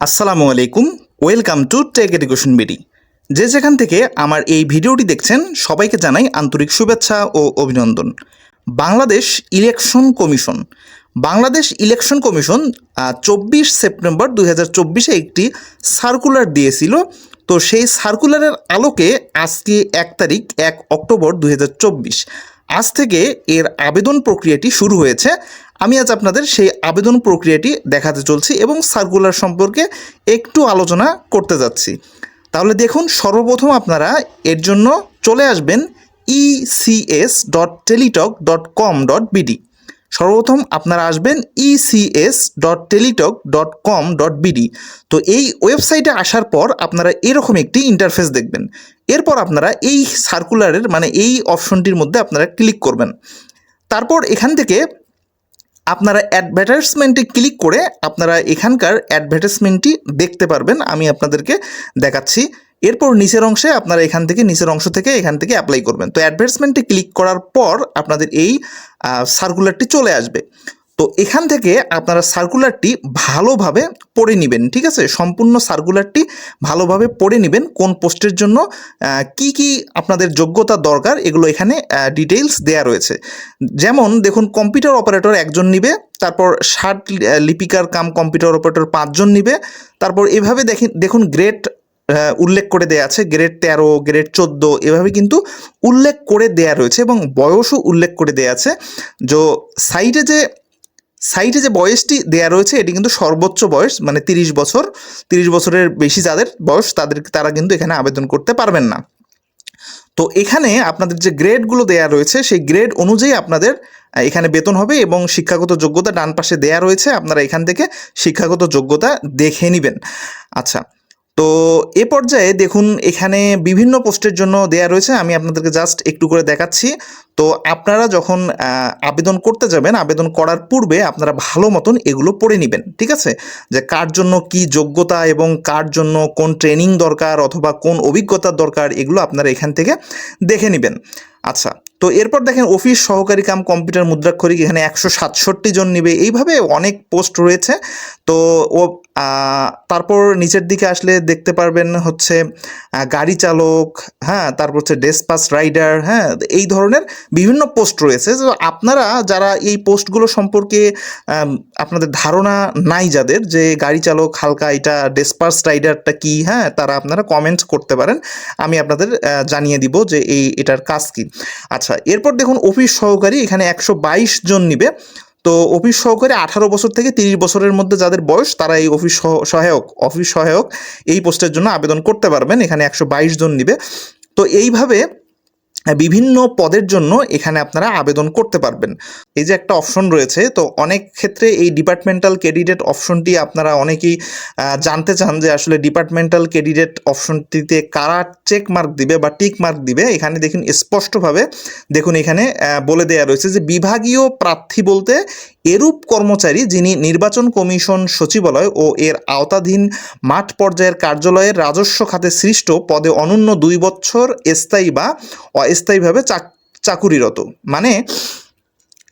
আসসালামু আলাইকুম, welcome to tech education BD. যে যেখান থেকে আমার এই ভিডিওটি দেখছেন, সবাইকে জানাই আন্তরিক শুভেচ্ছা ও অভিনন্দন। Bangladesh election commission. Bangladesh election commission চব্বিশ সেপ্টেম্বর দুই একটি সার্কুলার দিয়েছিল। তো সেই সার্কুলারের আলোকে আজকে এক তারিখ, এক অক্টোবর দুই হাজার চব্বিশ। আজ থেকে এর আবেদন প্রক্রিয়াটি শুরু হয়েছে। আমি আজ আপনাদের সেই আবেদন প্রক্রিয়াটি দেখাতে চলছি এবং সার্কুলার সম্পর্কে একটু আলোচনা করতে যাচ্ছি। তাহলে দেখুন, সর্বপ্রথম আপনারা এর জন্য চলে আসবেন ECS dot Teletalk dot com dot BD সর্বপ্রথম আপনারা আসবেন ECS dot Teletalk dot com dot BD তো এই ওয়েবসাইটে আসার পর আপনারা এরকম একটি ইন্টারফেস দেখবেন। এরপর আপনারা এই সার্কুলারের মানে এই অপশনটির মধ্যে আপনারা ক্লিক করবেন। তারপর এখান থেকে আপনারা অ্যাডভার্টাইজমেন্টে ক্লিক করে আপনারা এখানকার অ্যাডভার্টাইজমেন্টটি দেখতে পারবেন, আমি আপনাদেরকে দেখাচ্ছি। এরপর নিচের অংশে আপনারা এখান থেকে, নিচের অংশ থেকে এখান থেকে অ্যাপ্লাই করবেন। তো অ্যাডভার্টাইজমেন্টে ক্লিক করার পর আপনাদের এই সার্কুলারটি চলে আসবে। তো এখান থেকে আপনারা সার্কুলারটি ভালোভাবে পড়ে নেবেন, ঠিক আছে? সম্পূর্ণ সার্কুলারটি ভালোভাবে পড়ে নেবেন কোন পোস্টের জন্য কি কি আপনাদের যোগ্যতা দরকার এগুলো এখানে ডিটেইলস দেয়া রয়েছে। যেমন দেখুন কম্পিউটার অপারেটর একজন নিবে, তারপর ষাট লিপিকার কাম কম্পিউটার অপারেটর পাঁচজন নিবে, তারপর এভাবে দেখেন দেখুন গ্রেড উল্লেখ করে দেয়া আছে গ্রেড তেরো গ্রেড চোদ্দ, এভাবে কিন্তু উল্লেখ করে দেয়া রয়েছে এবং বয়সও উল্লেখ করে দেয়া আছে। যে সাইডে যে সাইটে যে বয়সটি দেয়া রয়েছে, এটি কিন্তু সর্বোচ্চ বয়স মানে তিরিশ বছর। তিরিশ বছরের বেশি যাদের বয়স, তাদের, তারা কিন্তু এখানে আবেদন করতে পারবেন না। তো এখানে আপনাদের যে গ্রেডগুলো দেয়া রয়েছে, সেই গ্রেড অনুযায়ী আপনাদের এখানে বেতন হবে এবং শিক্ষাগত যোগ্যতা ডান পাশে দেয়া রয়েছে। আপনারা এখান থেকে শিক্ষাগত যোগ্যতা দেখে নেবেন। আচ্ছা তো এ পর্যায়ে দেখুন, এখানে বিভিন্ন পোস্টের জন্য দেয়া রয়েছে, আমি আপনাদেরকে জাস্ট একটু করে দেখাচ্ছি। তো আপনারা যখন আবেদন করতে যাবেন, আবেদন করার পূর্বে আপনারা ভালো মতন এগুলো পড়ে নেবেন, ঠিক আছে? যে কার জন্য কি যোগ্যতা এবং কার জন্য কোন ট্রেনিং দরকার অথবা কোন অভিজ্ঞতার দরকার, এগুলো আপনারা এখান থেকে দেখে নেবেন। আচ্ছা তো এরপর দেখেন, অফিস সহকারী কাম কম্পিউটার মুদ্রাক্ষরিক, এখানে একশো সাতষট্টি জন নিবে। এইভাবে অনেক পোস্ট রয়েছে। তো ও তারপর নিচের দিকে আসলে দেখতে পারবেন হচ্ছে গাড়ি চালক হ্যাঁ তারপর হচ্ছে ডেসপাস রাইডার হ্যাঁ এই ধরনের বিভিন্ন পোস্ট রয়েছে। তো আপনারা যারা এই পোস্টগুলো সম্পর্কে আপনাদের ধারণা নাই যাদের যে গাড়ি চালক হালকা এটা ডেসপাস রাইডারটা কি হ্যাঁ তারা আপনারা কমেন্ট করতে পারেন। আমি আপনাদের জানিয়ে দিব যে এই, এটার কাজ কি। আচ্ছা এরপর দেখুন অফিস সহকারী এখানে একশো বাইশ জন নিবে। তো অফিস সহকারে আঠারো বছর থেকে তিরিশ বছরের মধ্যে যাদের বয়স, তারা এই অফিস সহ- সহায়ক, অফিস সহায়ক এই পোস্টের জন্য আবেদন করতে পারবেন। এখানে একশো বাইশ জন নিবে। তো এইভাবে বিভিন্ন পদের জন্য এখানে আপনারা আবেদন করতে পারবেন। এই যে একটা অপশন রয়েছে, তো অনেক ক্ষেত্রে এই ডিপার্টমেন্টাল ক্যান্ডিডেট অপশনটি আপনারা অনেকেই জানতে চান যে আসলে ডিপার্টমেন্টাল ক্যান্ডিডেট অপশনটিতে কারা চেক মার্ক দিবে বা টিক মার্ক দিবে। এখানে দেখুন, স্পষ্টভাবে দেখুন এখানে বলে দেওয়া রয়েছে যে বিভাগীয় প্রার্থী বলতে এরূপ কর্মচারী যিনি নির্বাচন কমিশন সচিবালয় ও এর আওতাধীন মাঠ পর্যায়ের কার্যালয়ের রাজস্ব খাতে সৃষ্ট পদে অনন্য দুই বছর স্থায়ী বা অস্থায়ীভাবে চাক- চাকুরিরত। মানে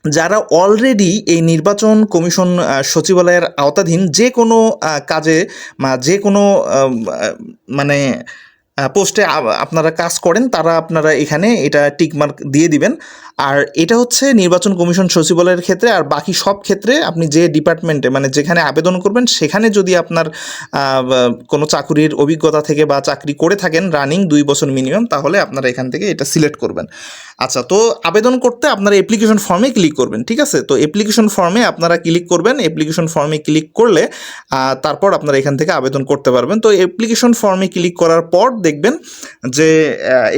যারা অলরেডি এই নির্বাচন কমিশন সচিবালয়ের আওতাধীন যে কোনো কাজে যে কোনো মানে পোস্টে আপনারা কাজ করেন, তারা আপনারা এখানে এটা টিকমার্ক দিয়ে দিবেন। আর এটা হচ্ছে নির্বাচন কমিশন সচিবালয়ের ক্ষেত্রে, আর বাকি সব ক্ষেত্রে আপনি যে ডিপার্টমেন্টে মানে যেখানে আবেদন করবেন, সেখানে যদি আপনার কোনো চাকুরির অভিজ্ঞতা থেকে বা চাকরি করে থাকেন রানিং দুই বছর মিনিমাম তাহলে আপনারা এখান থেকে এটা সিলেক্ট করবেন। আচ্ছা তো আবেদন করতে আপনারা অ্যাপ্লিকেশন ফর্মে ক্লিক করবেন, ঠিক আছে? তো অ্যাপ্লিকেশন ফর্মে আপনারা ক্লিক করবেন অ্যাপ্লিকেশন ফর্মে ক্লিক করলে তারপর আপনারা এখান থেকে আবেদন করতে পারবেন। তো অ্যাপ্লিকেশন ফর্মে ক্লিক করার পর দেখবেন যে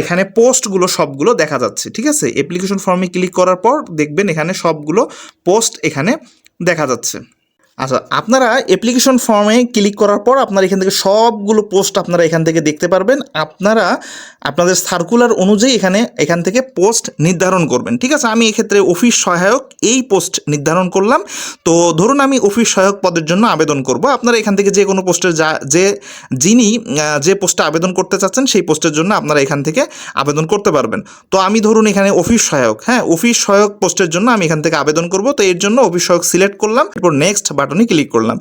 এখানে পোস্টগুলো সবগুলো দেখা যাচ্ছে, ঠিক আছে? অ্যাপ্লিকেশন ফর্মে ক্লিক করার পর দেখবেন এখানে সবগুলো পোস্ট এখানে দেখা যাচ্ছে। আচ্ছা আপনারা অ্যাপ্লিকেশন ফর্মে ক্লিক করার পর আপনারা এখান থেকে সবগুলো পোস্ট আপনারা এখান থেকে দেখতে পারবেন। আপনারা আপনাদের সার্কুলার অনুযায়ী এখানে, এখান থেকে পোস্ট নির্ধারণ করবেন। ঠিক আছে? আমি এক্ষেত্রে অফিস সহায়ক এই পোস্ট নির্ধারণ করলাম। তো ধরুন আমি অফিস সহায়ক পদের জন্য আবেদন করব। আপনারা এখান থেকে যে কোনো পোস্টের যা, যে যিনি যে পোস্টে আবেদন করতে চাচ্ছেন, সেই পোস্টের জন্য আপনারা এখান থেকে আবেদন করতে পারবেন। তো আমি ধরুন এখানে অফিস সহায়ক হ্যাঁ? অফিস সহায়ক পোস্টের জন্য আমি এখান থেকে আবেদন করব। তো এর জন্য অফিস সহায়ক সিলেক্ট করলাম। এরপর নেক্সট বাটন বাটনে ক্লিক করলাম।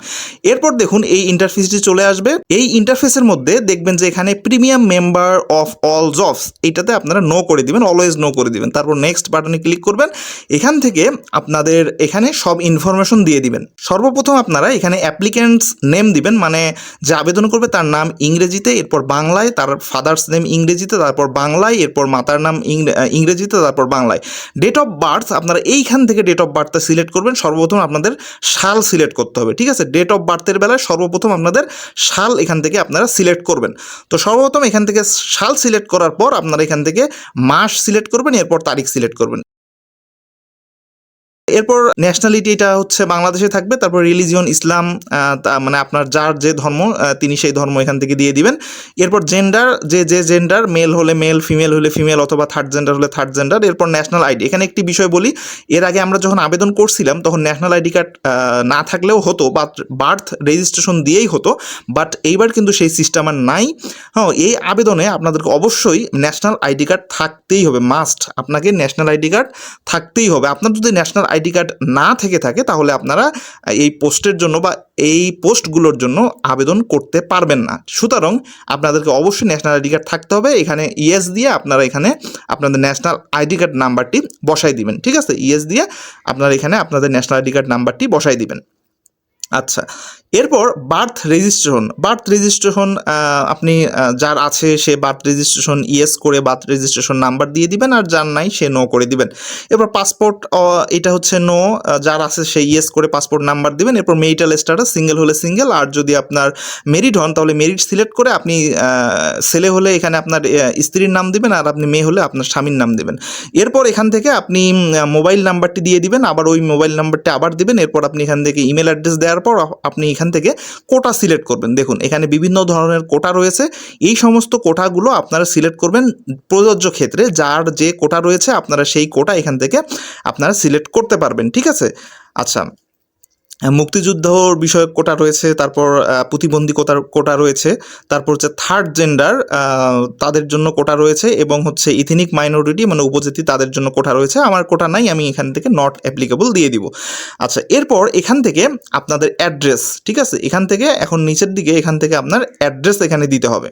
এরপর দেখুন এই ইন্টারফেসটি চলে আসবে। এই ইন্টারফেসের মধ্যে দেখবেন যে এখানে premium member of all jobs এটাতে আপনারা নো করে দিবেন অলওয়েজ নো করে দিবেন। তারপর নেক্সট বাটনে ক্লিক করবেন। এখান থেকে আপনাদের এখানে সব ইনফরমেশন দিয়ে দিবেন। সর্বপ্রথম আপনারা এখানে অ্যাপ্লিক্যান্টস নেম দিবেন মানে যে আবেদন করবে তার নাম ইংরেজিতে, এরপর বাংলায়, তার ফাদার্স নেম ইংরেজিতে, তারপর বাংলায়, এরপর মাতার নাম ইংরেজিতে, তারপর বাংলায়। ডেট অফ বার্থ আপনারা এইখান থেকে ডেট অফ বার্থটা সিলেক্ট করবেন। সর্বপ্রথম আপনাদের সাল সিলেক্ট করতে হবে। ঠিক আছে? ডেট অফ বার্থের বেলায় সর্বপ্রথম আপনাদের সাল এখান থেকে আপনারা সিলেক্ট করবেন। তো সর্বপ্রথম এখান থেকে সাল সিলেক্ট করার পর আপনারা এখান থেকে মাস সিলেক্ট করবেন, এরপর তারিখ সিলেক্ট করবেন। এরপর ন্যাশনালিটি এটা হচ্ছে বাংলাদেশে থাকবে, তারপর রিলিজিয়ন ইসলাম মানে আপনার যার যে ধর্ম তিনি সেই ধর্ম এখান থেকে দিয়ে দিবেন। এরপর জেন্ডার যে যে জেন্ডার মেল হলে মেল ফিমেল হলে ফিমেল অথবা থার্ড জেন্ডার হলে থার্ড জেন্ডার এরপর ন্যাশনাল আইডি এখানে একটি বিষয় বলি, এর আগে আমরা যখন আবেদন করছিলাম, তখন ন্যাশনাল আইডি কার্ড না থাকলেও হতো, বা বার্থ রেজিস্ট্রেশন দিয়েই হতো বাট এইবার কিন্তু সেই সিস্টেম আর নাই। হ্যাঁ এই আবেদনে আপনাদেরকে অবশ্যই ন্যাশনাল আইডি কার্ড থাকতেই হবে মাস্ট আপনাকে ন্যাশনাল আইডি কার্ড থাকতেই হবে। আপনার যদি ন্যাশনাল আইডি কার্ড না থেকে থাকে, তাহলে আপনারা এই পোস্টের জন্য বা এই পোস্টগুলোর জন্য আবেদন করতে পারবেন না। সুতরাং আপনাদেরকে অবশ্যই ন্যাশনাল আইডি কার্ড থাকতে হবে, এখানে ইএস দিয়ে আপনারা এখানে আপনাদের ন্যাশনাল আইডি কার্ড নাম্বারটি বসাই দিবেন, ঠিক আছে? ইএস দিয়ে আপনারা এখানে আপনাদের ন্যাশনাল আইডি কার্ড নাম্বারটি বসাই দিবেন। আচ্ছা এরপর বার্থ রেজিস্ট্রেশন বার্থ রেজিস্ট্রেশন আপনি যার আছে সে বার্থ রেজিস্ট্রেশন ইয়েস করে বার্থ রেজিস্ট্রেশন নাম্বার দিয়ে দিবেন আর যার নাই সে নো করে দিবেন। এরপর পাসপোর্ট এটা হচ্ছে নো যার আছে সে ইয়েস করে পাসপোর্ট নাম্বার দিবেন। এরপর মেরিটাল স্ট্যাটাস সিঙ্গেল হলে সিঙ্গেল আর যদি আপনার মেরিট হন তাহলে মেরিট সিলেক্ট করে আপনি ছেলে হলে এখানে আপনার স্ত্রীর নাম দিবেন আর আপনি মেয়ে হলে আপনার স্বামীর নাম দিবেন। এরপর এখান থেকে আপনি মোবাইল নাম্বারটি দিয়ে দিবেন, আবার ওই মোবাইল নাম্বারটি আবার দিবেন। এরপর আপনি এখান থেকে ইমেল অ্যাড্রেস দেওয়ার পর আপনি এখান থেকে কোটা সিলেক্ট করবেন। দেখুন, এখানে বিভিন্ন ধরনের কোটা রয়েছে। এই সমস্ত কোটাগুলো আপনারা সিলেক্ট করবেন প্রযোজ্য ক্ষেত্রে। যার যে কোটা রয়েছে, আপনারা সেই কোটা এখান থেকে আপনারা সিলেক্ট করতে পারবেন। ঠিক আছে? আচ্ছা। মুক্তিযুদ্ধ বিষয়ক কোটা রয়েছে তারপর আহ, প্রতিবন্ধী কোটার কোটা রয়েছে তারপর হচ্ছে থার্ড জেন্ডার তাদের জন্য কোটা রয়েছে এবং হচ্ছে ইথিনিক মাইনরিটি মানে উপজাতি তাদের জন্য কোটা রয়েছে। আমার কোটা নাই আমি এখান থেকে নট অ্যাপ্লিকেবল দিয়ে দিব। আচ্ছা এরপর এখান থেকে আপনাদের অ্যাড্রেস ঠিক আছে? এখান থেকে এখন নিচের দিকে এখান থেকে আপনার অ্যাড্রেস এখানে দিতে হবে।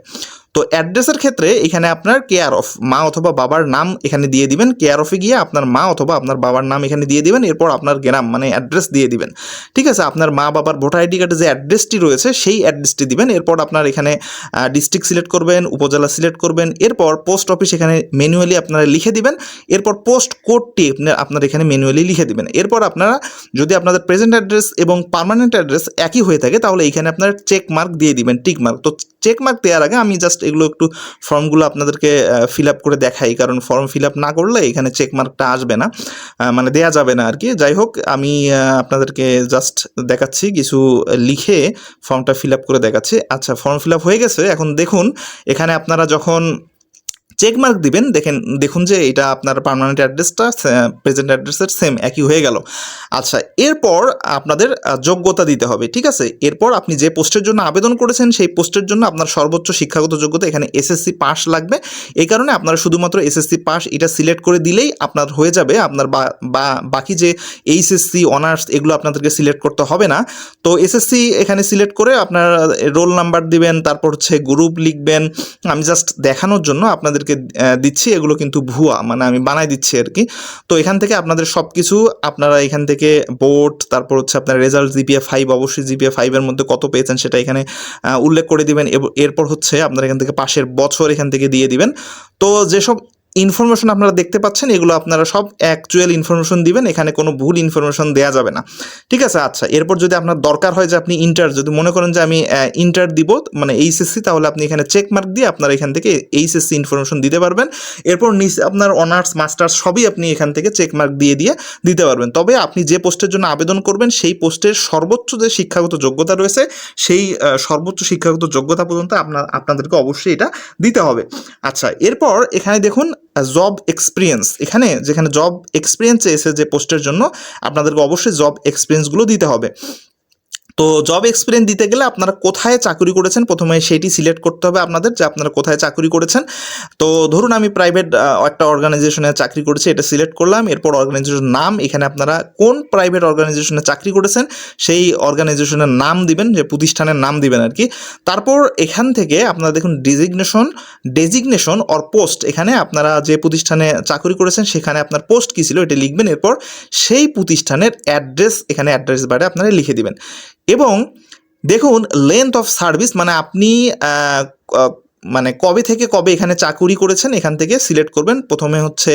তো অ্যাড্রেসের ক্ষেত্রে এখানে আপনার কেয়ার অফ মা অথবা বাবার নাম এখানে দিয়ে দিবেন। কেয়ার অফে গিয়ে আপনার মা অথবা আপনার বাবার নাম এখানে দিয়ে দিবেন। এরপর আপনার গ্রাম মানে অ্যাড্রেস দিয়ে দিবেন। ঠিক আছে? আপনার মা বাবার ভোটার আইডি কার্ডে যে অ্যাড্রেসটি রয়েছে, সেই অ্যাড্রেসটি দিবেন। এরপর আপনার এখানে ডিস্ট্রিক্ট সিলেক্ট করবেন, উপজেলা সিলেক্ট করবেন। এরপর পোস্ট অফিস এখানে ম্যানুয়ালি আপনারা লিখে দিবেন। এরপর পোস্ট কোডটি আপনার এখানে ম্যানুয়ালি লিখে দিবেন। এরপর আপনারা যদি আপনাদের প্রেজেন্ট অ্যাড্রেস এবং পার্মানেন্ট অ্যাড্রেস একই হয়ে থাকে, তাহলে এখানে আপনার চেক মার্ক দিয়ে দিবেন টিক মার্ক তো চেক মার্ক দেওয়ার আগে আমি জাস্ট এগুলো একটু ফর্মগুলো আপনাদেরকে ফিল আপ করে দেখাই। কারণ ফর্ম ফিল আপ না করলে এখানে চেকমার্কটা আসবে না। মানে দেয়া যাবে না আর কি যাই হোক, আমি আপনাদেরকে জাস্ট দেখাচ্ছি কিছু লিখে ফর্মটা ফিল আপ করে দেখাচ্ছি। আচ্ছা ফর্ম ফিল আপ হয়ে গেছে। এখন দেখুন, এখানে আপনারা যখন চেক মার্ক দিবেন, দেখেন, দেখুন যে এটা আপনার পার্মানেন্ট অ্যাড্রেসটা প্রেজেন্ট অ্যাড্রেসের সেম একই হয়ে গেল। আচ্ছা এরপর আপনাদের যোগ্যতা দিতে হবে, ঠিক আছে? এরপর আপনি যে পোস্টের জন্য আবেদন করেছেন, সেই পোস্টের জন্য আপনার সর্বোচ্চ শিক্ষাগত যোগ্যতা এখানে এসএসসি পাস লাগবে। এই কারণে আপনারা শুধুমাত্র এসএসসি পাস এটা সিলেক্ট করে দিলেই আপনার হয়ে যাবে, আপনার বা বাকি যে এইচএসসি অনার্স এগুলো আপনাদেরকে সিলেক্ট করতে হবে না। তো এসএসসি এখানে সিলেক্ট করে আপনার রোল নাম্বার দিবেন, তারপর হচ্ছে গ্রুপ লিখবেন। আমি জাস্ট দেখানোর জন্য আপনাদেরকে দিচ্ছি, এগুলো কিন্তু ভুয়া মানে আমি বানাই দিচ্ছি আর কি। তো এখান থেকে আপনাদের সব কিছু আপনারা এখান থেকে বোর্ড তারপর হচ্ছে আপনার রেজাল্ট জিপিএ ফাইভ অবশ্যই জিপিএ ফাইভের মধ্যে কত পেয়েছেন সেটা এখানে উল্লেখ করে দিবেন। এরপর হচ্ছে আপনারা এখান থেকে পাশের বছর এখান থেকে দিয়ে দিবেন। তো যেসব ইনফরমেশন আপনারা দেখতে পাচ্ছেন, এগুলো আপনারা সব অ্যাকচুয়াল ইনফরমেশন দিবেন, এখানে কোনো ভুল ইনফরমেশন দেওয়া যাবে না। ঠিক আছে আচ্ছা এরপর যদি আপনার দরকার হয় যে আপনি ইন্টার যদি মনে করেন যে আমি ইন্টার দিব মানে এইচএসসি তাহলে আপনি এখানে চেক মার্ক দিয়ে আপনার এখান থেকে এইচএসসি ইনফরমেশন দিতে পারবেন। এরপর নিচে আপনার অনার্স মাস্টার্স সবই আপনি এখান থেকে চেক মার্ক দিয়ে দিয়ে দিতে পারবেন। তবে আপনি যে পোস্টের জন্য আবেদন করবেন, সেই পোস্টের সর্বোচ্চ যে শিক্ষাগত যোগ্যতা রয়েছে, সেই সর্বোচ্চ শিক্ষাগত যোগ্যতা পর্যন্ত আপনার, আপনাদেরকে অবশ্যই এটা দিতে হবে। আচ্ছা এরপর এখানে দেখুন জব এক্সপিরিয়েন্স এখানে যেখানে জব এক্সপিরিয়েন্স এসে যে পোস্টের জন্য, আপনাদেরকে অবশ্যই জব এক্সপিরিয়েন্সগুলো দিতে হবে। তো জব এক্সপিরিয়েন্স দিতে গেলে আপনারা কোথায় চাকরি করেছেন? প্রথমে সেটি সিলেক্ট করতে হবে আপনাদের যে আপনারা কোথায় চাকরি করেছেন। তো ধরুন আমি প্রাইভেট একটা অর্গানাইজেশনে চাকরি করেছি, এটা সিলেক্ট করলাম। এরপর অর্গানাইজেশনের নাম, এখানে আপনারা কোন প্রাইভেট অর্গানাইজেশনে চাকরি করেছেন, সেই অর্গানাইজেশনের নাম দিবেন, যে প্রতিষ্ঠানের নাম দিবেন আর কি তারপর এখান থেকে আপনারা দেখুন ডিজিগনেশন ডেজিগনেশন অর পোস্ট এখানে আপনারা যে প্রতিষ্ঠানে চাকরি করেছেন, সেখানে আপনার পোস্ট কী ছিল, এটা লিখবেন। এরপর সেই প্রতিষ্ঠানের অ্যাড্রেস এখানে অ্যাড্রেস বারে আপনারা লিখে দিবেন। এবং দেখুন লেন্থ অফ সার্ভিস মানে আপনি মানে কবে থেকে কবে এখানে চাকুরি করেছেন, এখান থেকে সিলেক্ট করবেন। প্রথমে হচ্ছে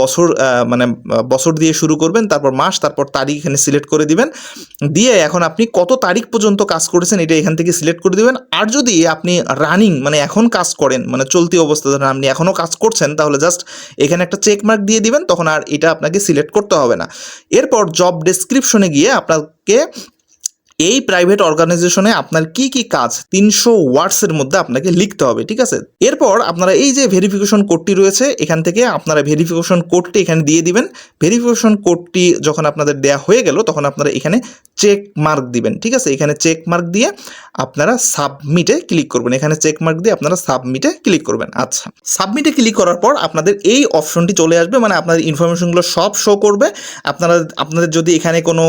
বছর মানে বছর দিয়ে শুরু করবেন, তারপর মাস, তারপর তারিখ এখানে সিলেক্ট করে দিবেন। দিয়ে এখন আপনি কত তারিখ পর্যন্ত কাজ করেছেন এটা এখান থেকে সিলেক্ট করে দিবেন। আর যদি আপনি রানিং মানে এখন কাজ করেন মানে চলতি অবস্থা ধরেন আপনি এখনও কাজ করছেন, তাহলে জাস্ট এখানে একটা চেক মার্ক দিয়ে দিবেন, তখন আর এটা আপনাকে সিলেক্ট করতে হবে না। এরপর জব ডেসক্রিপশনে গিয়ে আপনাকে এই প্রাইভেট অর্গানাইজেশনে আপনার কি কি কাজ তিনশো ওয়ার্ডসের মধ্যে আপনাকে লিখতে হবে, ঠিক আছে? এরপর আপনারা এই যে ভেরিফিকেশন কোডটি রয়েছে, এখান থেকে আপনারা ভেরিফিকেশন কোডটি এখানে দিয়ে দিবেন। ভেরিফিকেশন কোডটি যখন আপনাদের দেয়া হয়ে গেল, তখন আপনারা এখানে চেক মার্ক দিবেন, ঠিক আছে? এখানে চেক মার্ক দিয়ে আপনারা সাবমিটে ক্লিক করবেন। এখানে চেক মার্ক দিয়ে আপনারা সাবমিটে ক্লিক করবেন। আচ্ছা সাবমিটে ক্লিক করার পর আপনাদের এই অপশনটি চলে আসবে মানে আপনাদের ইনফরমেশনগুলো সব শো করবে। আপনারা, আপনাদের যদি এখানে কোনো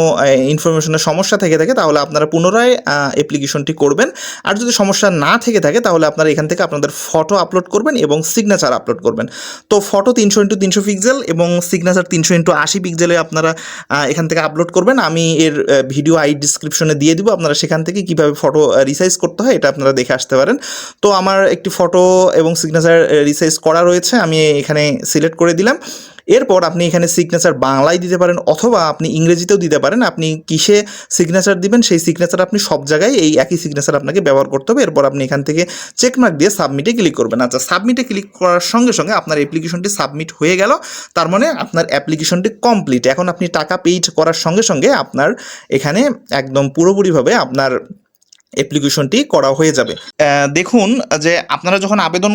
ইনফরমেশনের সমস্যা থেকে থাকে, তাহলে আপনারা পুনরায় অ্যাপ্লিকেশনটি করবেন। আর যদি সমস্যা না থেকে থাকে, তাহলে আপনারা এখান থেকে আপনাদের ফটো আপলোড করবেন এবং সিগনেচার আপলোড করবেন। তো ফটো তিনশো ইন্টু তিনশো পিক্সেল এবং সিগনেচার তিনশো ইন্টু আশি পিক্সেলে আপনারা এখান থেকে আপলোড করবেন। আমি এর ভিডিও আই ডিসক্রিপশনে দিয়ে দিব। আপনারা সেখান থেকে কীভাবে ফটো রিসাইজ করতে হয়, এটা আপনারা দেখে আসতে পারেন। তো আমার একটি ফটো এবং সিগনেচার রিসাইজ করা রয়েছে। আমি এখানে সিলেক্ট করে দিলাম। এরপর আপনি এখানে সিগনেচার বাংলায় দিতে পারেন অথবা আপনি ইংরেজিতেও দিতে পারেন। আপনি কিসে সিগনেচার দিবেন, সেই সিগনেচার আপনি সব জায়গায় এই একই সিগনেচার আপনাকে ব্যবহার করতে হবে। এরপর আপনি এখান থেকে চেকমার্ক দিয়ে সাবমিটে ক্লিক করবেন। আচ্ছা সাবমিটে ক্লিক করার সঙ্গে সঙ্গে আপনার অ্যাপ্লিকেশনটি সাবমিট হয়ে গেল। তার মানে আপনার অ্যাপ্লিকেশনটি কমপ্লিট এখন আপনি টাকা পেইড করার সঙ্গে সঙ্গে আপনার এখানে একদম পুরোপুরিভাবে আপনার অ্যাপ্লিকেশনটি করা হয়ে যাবে। দেখুন যে আপনারা যখন আবেদন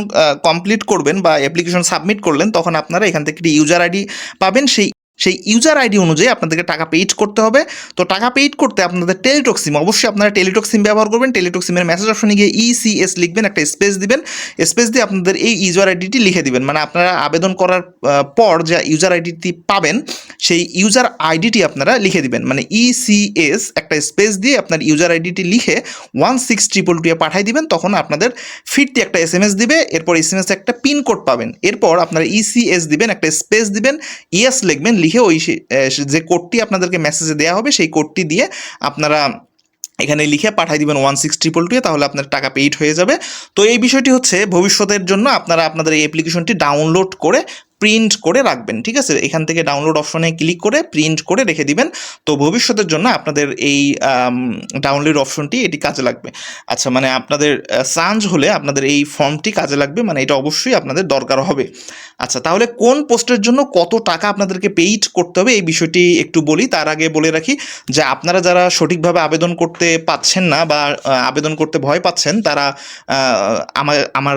কমপ্লিট করবেন বা অ্যাপ্লিকেশন সাবমিট করলেন, তখন আপনারা এখান থেকে একটি ইউজার আইডি পাবেন। সেই সেই ইউজার আইডি অনুযায়ী আপনাদেরকে টাকা পেইড করতে হবে। তো টাকা পেইড করতে আপনাদের টেলিটক সিম অবশ্যই আপনারা টেলিটক সিম ব্যবহার করবেন। টেলিটক সিমের মেসেজ অপশনে গিয়ে ইসিএস লিখবেন, একটা স্পেস দিবেন। স্পেস দিয়ে আপনাদের এই ইউজার আইডিটি লিখে দিবেন। মানে আপনারা আবেদন করার পর যে ইউজার আইডিটি পাবেন সেই ইউজার আইডিটি আপনারা লিখে দিবেন। মানে ইসিএস একটা স্পেস দিয়ে আপনার ইউজার আইডিটি লিখে ওয়ান সিক্স ট্রিপল টুয়ে পাঠিয়ে দিবেন, তখন আপনাদের ফিরতি একটা এস এম এস দিবে, এরপর এস এম এস একটা পিন কোড পাবেন। এরপর আপনারা ইসিএস দিবেন, একটা স্পেস দিবেন ইএস লিখবেন, লিখে ওই যে কোডটি আপনাদেরকে মেসেজে দেওয়া হবে, সেই কোডটি দিয়ে আপনারা এখানে লিখে পাঠিয়ে দিবেন ওয়ান সিক্স ট্রিপল টুয়ে তাহলে আপনার টাকা পেইড হয়ে যাবে। তো এই বিষয়টি হচ্ছে ভবিষ্যতের জন্য আপনারা আপনাদের এই অ্যাপ্লিকেশনটি ডাউনলোড করে প্রিন্ট করে রাখবেন, ঠিক আছে? এখান থেকে ডাউনলোড অপশনে ক্লিক করে প্রিন্ট করে রেখে দিবেন। তো ভবিষ্যতের জন্য আপনাদের এই ডাউনলোড অপশনটি এটি কাজে লাগবে। আচ্ছা মানে আপনাদের সাঞ্জ হলে আপনাদের এই ফর্মটি কাজে লাগবে মানে এটা অবশ্যই আপনাদের দরকার হবে। আচ্ছা তাহলে কোন পোস্টের জন্য কত টাকা আপনাদেরকে পেইড করতে হবে? এই বিষয়টি একটু বলি, তার আগে বলে রাখি যে আপনারা যারা সঠিকভাবে আবেদন করতে পাচ্ছেন না বা আবেদন করতে ভয় পাচ্ছেন, তারা আমার আমার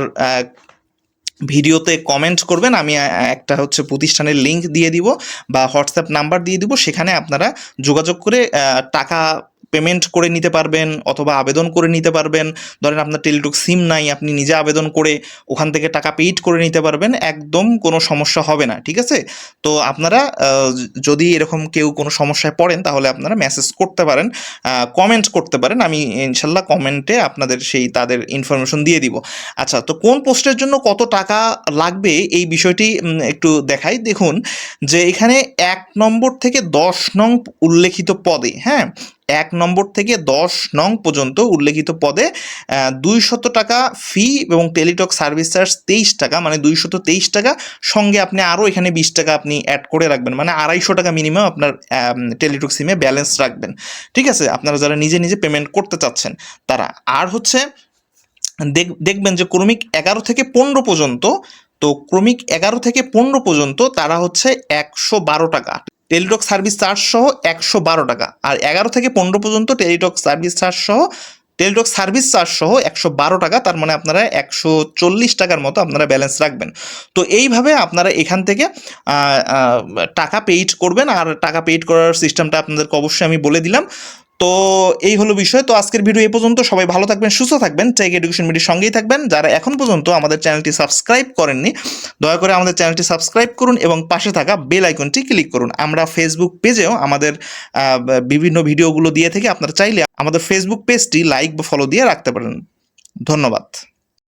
ভিডিওতে কমেন্ট করবেন, আমি একটা হচ্ছে প্রতিষ্ঠানের লিঙ্ক দিয়ে দিব বা হোয়াটসঅ্যাপ নাম্বার দিয়ে দিব, সেখানে আপনারা যোগাযোগ করে টাকা পেমেন্ট করে নিতে পারবেন অথবা আবেদন করে নিতে পারবেন। ধরেন আপনার টেলিটক সিম নাই, আপনি নিজে আবেদন করে ওখান থেকে টাকা পেইড করে নিতে পারবেন, একদম কোনো সমস্যা হবে না, ঠিক আছে? তো আপনারা যদি এরকম কেউ কোনো সমস্যায় পড়েন, তাহলে আপনারা মেসেজ করতে পারেন কমেন্ট করতে পারেন, আমি ইনশাল্লাহ কমেন্টে আপনাদের সেই তাদের ইনফরমেশন দিয়ে দিব। আচ্ছা তো কোন পোস্টের জন্য কত টাকা লাগবে? এই বিষয়টি একটু দেখাই। দেখুন যে এখানে এক নম্বর থেকে দশ নং উল্লেখিত পদে হ্যাঁ? এক নম্বর থেকে দশ নং পর্যন্ত উল্লেখিত পদে দুইশত টাকা ফি এবং টেলিটক সার্ভিস চার্জ তেইশ টাকা মানে দুইশত তেইশ টাকা, সঙ্গে আপনি আরও এখানে বিশ টাকা আপনি অ্যাড করে রাখবেন মানে আড়াইশো টাকা মিনিমাম আপনার টেলিটক সিমে ব্যালেন্স রাখবেন। ঠিক আছে? আপনারা যারা নিজে নিজে পেমেন্ট করতে চাচ্ছেন, তারা, আর হচ্ছে, দেখ- দেখবেন যে ক্রমিক এগারো থেকে পনেরো পর্যন্ত, তো ক্রমিক এগারো থেকে পনেরো পর্যন্ত তারা হচ্ছে একশো বারো টাকা টেলিটক সার্ভিস চার্জ সহ একশো বারো টাকা। আর এগারো থেকে পনেরো পর্যন্ত টেলিটক সার্ভিস চার্জ সহ, টেলিটক সার্ভিস চার্জ সহ একশো বারো টাকা, তার মানে আপনারা একশো চল্লিশ টাকার মতো আপনারা ব্যালেন্স রাখবেন। তো এইভাবে আপনারা এখান থেকে টাকা পেইড করবেন। আর টাকা পেইড করার সিস্টেমটা আপনাদেরকে অবশ্যই আমি বলে দিলাম। তো এই হলো বিষয়। তো আজকের ভিডিও এ পর্যন্ত সবাই ভালো থাকবেন, সুস্থ থাকবেন। টেক এডুকেশন মিডির সঙ্গেই থাকবেন। যারা এখন পর্যন্ত আমাদের চ্যানেলটি সাবস্ক্রাইব করেননি, দয়া করে আমাদের চ্যানেলটি সাবস্ক্রাইব করুন এবং পাশে থাকা বেল আইকনটি ক্লিক করুন। আমরা ফেসবুক পেজেও আমাদের বিভিন্ন ভিডিওগুলো দিয়ে থেকে। আপনারা চাইলে আমাদের ফেসবুক পেজটি লাইক বা ফলো দিয়ে রাখতে পারেন। ধন্যবাদ।